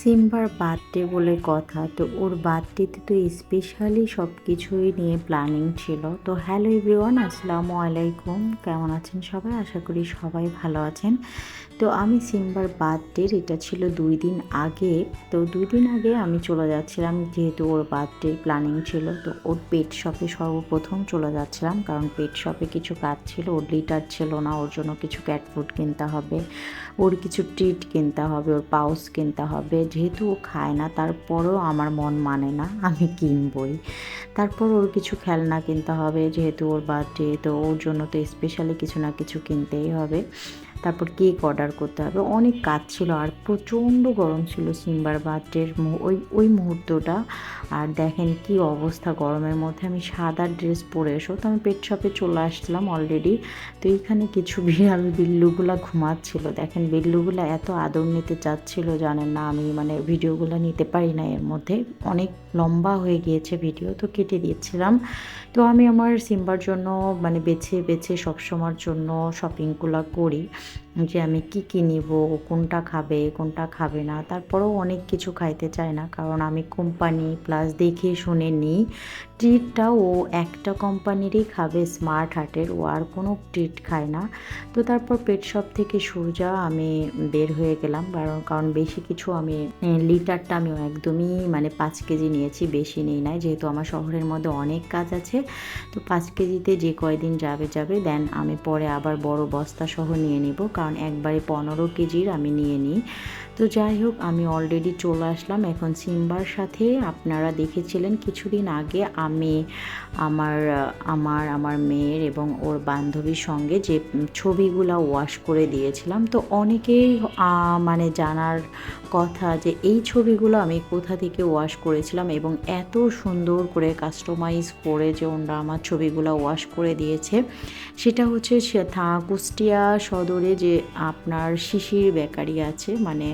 সিম্বার birthday বলে কথা, তো ওর বার্থডেতে তো স্পেশালি সব কিছুই নিয়ে প্ল্যানিং ছিল। তো হ্যালো এভরিওয়ান আসসালামু আলাইকুম। কেমন আছেন সবাই? আশা করি সবাই ভালো আছেন। তো আমি সিম্বার বার্থডের এটা ছিল দুই দিন আগে। তো দুই দিন আগে আমি চলে যাচ্ছিলাম, যেহেতু ওর বার্থডে প্ল্যানিং ছিল, তো ওর পেট শপে সর্বপ্রথম চলে যাচ্ছিলাম, কারণ পেট শপে কিছু কাজ ছিল, ওর লিটার ছিল না, ওর জন্য কিছু ক্যাট ফুড কিনতে হবে, ওর কিছু ট্রিট কিনতে হবে, ওর পাউস কিনতে হবে। যেহেতু ও খায় না, তারপরও আমার মন মানে না, আমি কিনবই। তারপর ওর কিছু খেলনা কিনতে হবে, যেহেতু ওর বার্থডে, তো ওর জন্য তো স্পেশালি কিছু না কিছু কিনতেই হবে। তারপর কেক অর্ডার করতে হবে। অনেক কাজ ছিল আর প্রচণ্ড গরম ছিল সিম্বার বার্থডের ওই ওই মুহূর্তটা। আর দেখেন কি অবস্থা গরমের মধ্যে। আমি সাদা ড্রেস পরে এসো। তো আমি পেট শপে চলে আসছিলাম অলরেডি তো এইখানে কিছু বিড়াল বিল্লুগুলা ঘুমাচ্ছিল। দেখেন বিল্লুগুলা এত আদর নিতে চাচ্ছিল, জানেন না আমি মানে ভিডিওগুলো নিতে পারি না এর মধ্যে। অনেক লম্বা হয়ে গিয়েছে ভিডিও তো কেটে দিয়েছিলাম। তো আমি আমার সিম্বার জন্য মানে বেছে বেছে সবসময়ের জন্য শপিংগুলো করি। যে আমি কি কী নিব, কোনটা খাবে কোনটা খাবে না, তারপরেও অনেক কিছু খাইতে চায় না। কারণ আমি কোম্পানি প্লাস দেখে শুনে নিই ট্রিটটা ও একটা কোম্পানিরই খাবে স্মার্ট হার্টের ও আর কোনো ট্রিট খায় না। তো তারপর পেট শপ থেকে সূর্যা আমি বের হয়ে গেলাম, কারণ কারণ বেশি কিছু আমি লিটারটা আমি একদমই মানে পাঁচ কেজি নিয়েছি, বেশি নেই নাই, যেহেতু আমার শহরের মধ্যে অনেক কাজ আছে। তো পাঁচ কেজিতে যে কয়দিন যাবে যাবে, দেন আমি পরে আবার বড় বস্তা সহ নিয়ে নিব কারণ একবারে পনেরো কেজির আমি নিয়ে নিই। তো যাই হোক, আমি অলরেডি চলে আসলাম। এখন সিম্বার সাথে আপনারা দেখেছিলেন কিছুদিন আগে আমি, আমার আমার আমার মেয়ের এবং ওর বান্ধবীর সঙ্গে যে ছবিগুলো ওয়াশ করে দিয়েছিলাম। তো অনেকেই মানে জানার কথা যে এই ছবিগুলো আমি কোথা থেকে ওয়াশ করেছিলাম এবং এত সুন্দর করে কাস্টমাইজ করে যে ওনারা আমার ছবিগুলো ওয়াশ করে দিয়েছে। সেটা হচ্ছে কুষ্টিয়া সদরে যে আপনার শিশির বেকারি আছে মানে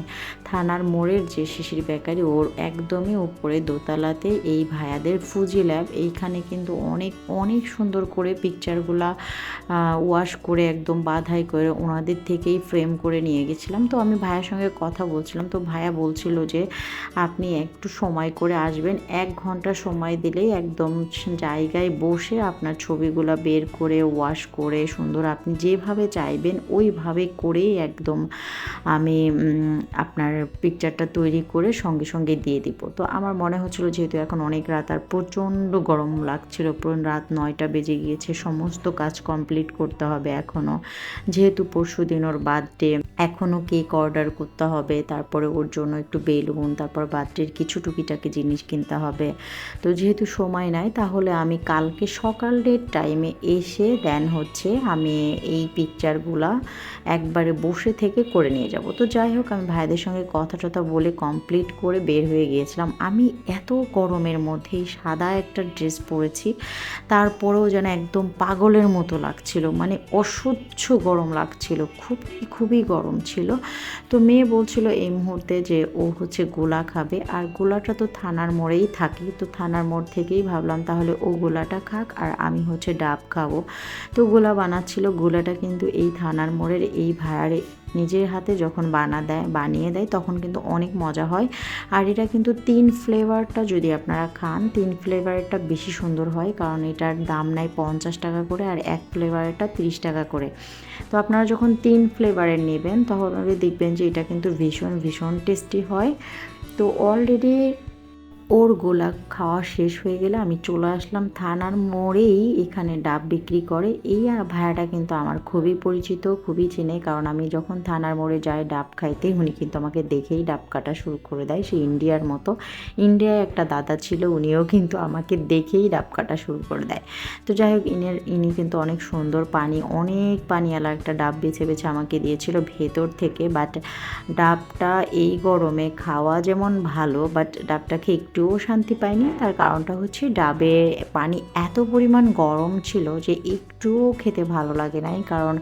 থানার মোড়ের যে শিশির বেকারি, ওর একদমই উপরে দোতলাতে এই ভায়াদের ফুজি ল্যাব এইখানে কিন্তু অনেক অনেক সুন্দর করে পিকচারগুলা ওয়াশ করে একদম বাধাই করে ওনাদের থেকেই ফ্রেম করে নিয়ে গেছিলাম। তো আমি ভাইয়ের সঙ্গে কথা বলছিলাম। তো ভাইয়া বলছিল যে, আপনি একটু সময় করে আসবেন। এক ঘণ্টা সময় দিলেই একদম জায়গায় বসে আপনার ছবিগুলো বের করে ওয়াশ করে, সুন্দর আপনি যেভাবে চাইবেন, ওইভাবে করেই একদম আমি আপনার পিকচারটা তৈরি করে সঙ্গে সঙ্গে দিয়ে দিব। তো আমার মনে হচ্ছিল যেহেতু এখন অনেক রাত, আর প্রচণ্ড গরম লাগছিল রাত নয়টা বেজে গিয়েছে, সমস্ত কাজ কমপ্লিট করতে হবে এখনও যেহেতু পরশু দিন ওর বার্থডে এখনও কেক অর্ডার করতে হবে, তারপরে ওর জন্য একটু বেলুন, তারপর বার্থডের কিছু টুকিটাকি জিনিস কিনতে হবে। তো যেহেতু সময় নাই, তাহলে আমি কালকে সকালের টাইমে এসে দেন হচ্ছে আমি এই পিকচারগুলা একবারে বসে থেকে করে নিয়ে যাব। তো যাই হোক, আমি ভাইদের সঙ্গে কথা টথা বলে কমপ্লিট করে বের হয়ে গিয়েছিলাম। আমি এত গরমের মধ্যেই সাদা একটা ড্রেস পরেছি, তারপরেও যেন একদম পাগলের মতো লাগছিল মানে অসহ্য গরম লাগছিল, খুবই খুবই গরম ছিল। তো মেয়ে বলছিল এই মুহূর্তে যে ও হচ্ছে গোলা খাবে, আর গোলাটা তো থানার মোড়েই থাকি, তো থানার মোড় থেকেই ভাবলাম তাহলে ও গোলাটা খাক আর আমি হচ্ছে ডাব খাব। তো গোলা বানাচ্ছিল, গোলাটা কিন্তু এই থানার মোড়ের এই ভাড়ারে নিজের হাতে যখন বানা দেয়, বানিয়ে দেয়, তখন কিন্তু অনেক মজা হয়। আর এটা কিন্তু তিন ফ্লেভারটা যদি আপনারা খান, তিন ফ্লেভারটা বেশি সুন্দর হয়, কারণ এটার দাম নেয় পঞ্চাশ টাকা করে আর এক ফ্লেভারটা তিরিশ টাকা করে। তো আপনারা যখন তিন ফ্লেভারের নেবেন তখন দেখবেন যে এটা কিন্তু ভীষণ ভীষণ টেস্টি হয়। তো অলরেডি ওর গোলা খাওয়া শেষ হয়ে গেলে আমি চলে আসলাম থানার মোড়েই এখানে ডাব বিক্রি করে। এই আর ভাড়াটা কিন্তু আমার খুবই পরিচিত, খুবই চেনে। কারণ আমি যখন থানার মোড়ে যাই ডাব খাইতে, উনি কিন্তু আমাকে দেখেই ডাব কাটা শুরু করে দেয়। সে ইন্ডিয়ার মতো। ইন্ডিয়ায় একটা দাদা ছিল, উনিও কিন্তু আমাকে দেখেই ডাব কাটা শুরু করে দেয়। তো যাই হোক, ইনের, ইনি কিন্তু অনেক সুন্দর পানি, অনেক পানিওয়ালা একটা ডাব বেছে বেছে আমাকে দিয়েছিল ভেতর থেকে। বাট ডাবটা এই গরমে খাওয়া যেমন ভালো, বাট ডাবটাকে একটু একটুও শান্তি পাইনি। তার কারণটা হচ্ছে ডাবে পানি এত পরিমাণ গরম ছিল যে একটুও খেতে ভালো লাগে নাই। কারণ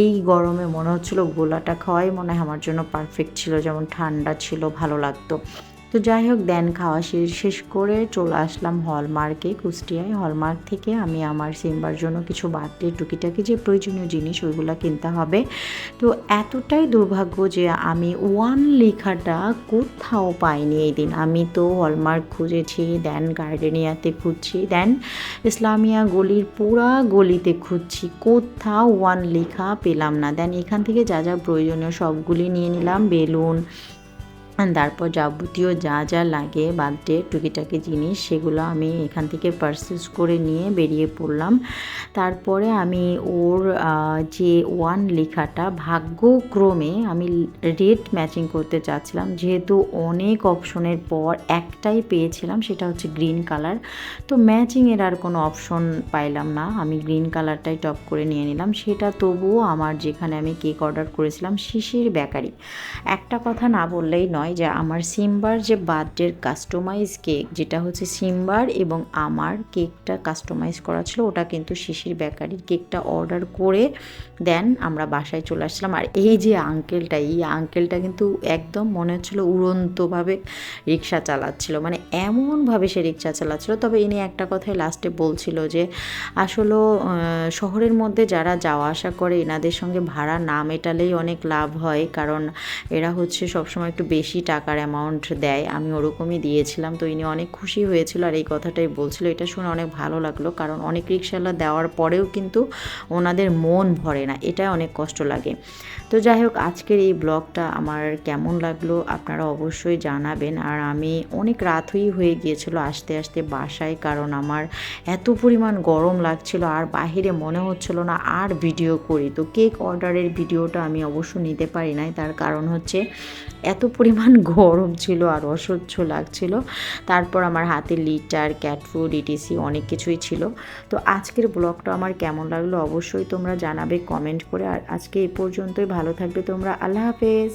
এই গরমে মনে হচ্ছিল গোলাটা খাওয়াই মনে হয় আমার জন্য পারফেক্ট ছিল, যেমন ঠান্ডা ছিল, ভালো লাগতো। তো যাই হোক, দেন খাওয়া শেষ শেষ করে চলে আসলাম হলমার্কে কুষ্টিয়ায়। হলমার্ক থেকে আমি আমার সিম্বার জন্য কিছু বাড়তি টুকিটাকি যে প্রয়োজনীয় জিনিস, ওইগুলো কিনতে হবে। তো এতটাই দুর্ভাগ্য যে আমি ওয়ান লেখাটা কোথাও পাইনি এই দিন। আমি তো হলমার্ক খুঁজেছি, দেন গার্ডেনিয়াতে খুঁজছি, দেন ইসলামিয়া গলির পুরা গলিতে খুঁজছি। কোথাও ওয়ান লেখা পেলাম না। দেন এখান থেকে যা যা প্রয়োজনীয় সবগুলি নিয়ে নিলাম। বেলুন তারপর যাবতীয় যা যা লাগে বার্থডে টুকিটাকি জিনিস, সেগুলো আমি এখান থেকে পারচেস করে নিয়ে বেরিয়ে পড়লাম। তারপরে আমি ওর যে ওয়ান লেখাটা, ভাগ্যক্রমে আমি রেড ম্যাচিং করতে চাচ্ছিলাম। যেহেতু অনেক অপশনের পর একটাই পেয়েছিলাম, সেটা হচ্ছে গ্রিন কালার তো ম্যাচিংয়ের আর কোনো অপশন পাইলাম না। আমি গ্রিন কালারটাই টপ করে নিয়ে নিলাম। সেটা তবুও আমার যেখানে আমি কেক অর্ডার করেছিলাম, শিশির বেকারি। একটা কথা না বললেই নয় যে আমার সিম্বার যে বার্থডের কাস্টমাইজ কেক যেটা হচ্ছে সিম্বার এবং আমার কেকটা কাস্টমাইজ করা ছিল, ওটা কিন্তু শিশির বেকারির কেকটা অর্ডার করে দেন আমরা বাসায় চলে আসলাম। আর এই যে আঙ্কেলটা এই আঙ্কেলটা কিন্তু একদম মনে হচ্ছিল উড়ন্তভাবে রিক্সা চালাচ্ছিল। মানে এমনভাবে সে রিক্সা চালাচ্ছিল। তবে ইনি একটা কথাই লাস্টে বলছিল যে, আসলে শহরের মধ্যে যারা যাওয়া আসা করে, এনাদের সঙ্গে ভাড়া না মেটালেই অনেক লাভ হয়। কারণ এরা হচ্ছে সবসময় একটু বেশি টাকার অ্যামাউন্ট দেয়। আমি ওরকমই দিয়েছিলাম, তো ইনি অনেক খুশি হয়েছিল আর এই কথাটাই বলছিল। এটা শুনে অনেক ভালো লাগল, কারণ অনেক রিক্সাওয়ালা দেওয়ার পরেও কিন্তু ওনাদের মন ভরে না এটা অনেক কষ্ট লাগে। তো যাই হোক, আজকের এই ব্লগটা আমার কেমন লাগল আপনারা অবশ্যই জানাবেন। আর আমি অনেক রাতই হয়ে গিয়েছিল আসতে আসতে বাসায়, কারণ আমার এত পরিমাণ গরম লাগছিল আর বাহিরে মনে হচ্ছিল না আর ভিডিও করি। তো কেক অর্ডারের ভিডিওটা আমি অবশ্য নিতে পারি নাই, তার কারণ হচ্ছে এত পরিমাণ গরম ছিল আর অসহ্য লাগছিল। তারপর আমার হাতে লিটার ক্যাট ফুড ইটিসি অনেক কিছুই ছিল। তো আজকের ব্লগটা আমার কেমন লাগল অবশ্যই তোমরা জানাবে কমেন্ট করে। আর আজকে এ পর্যন্তই, ভালো থাকবে তোমরা। আল্লাহ হাফেজ।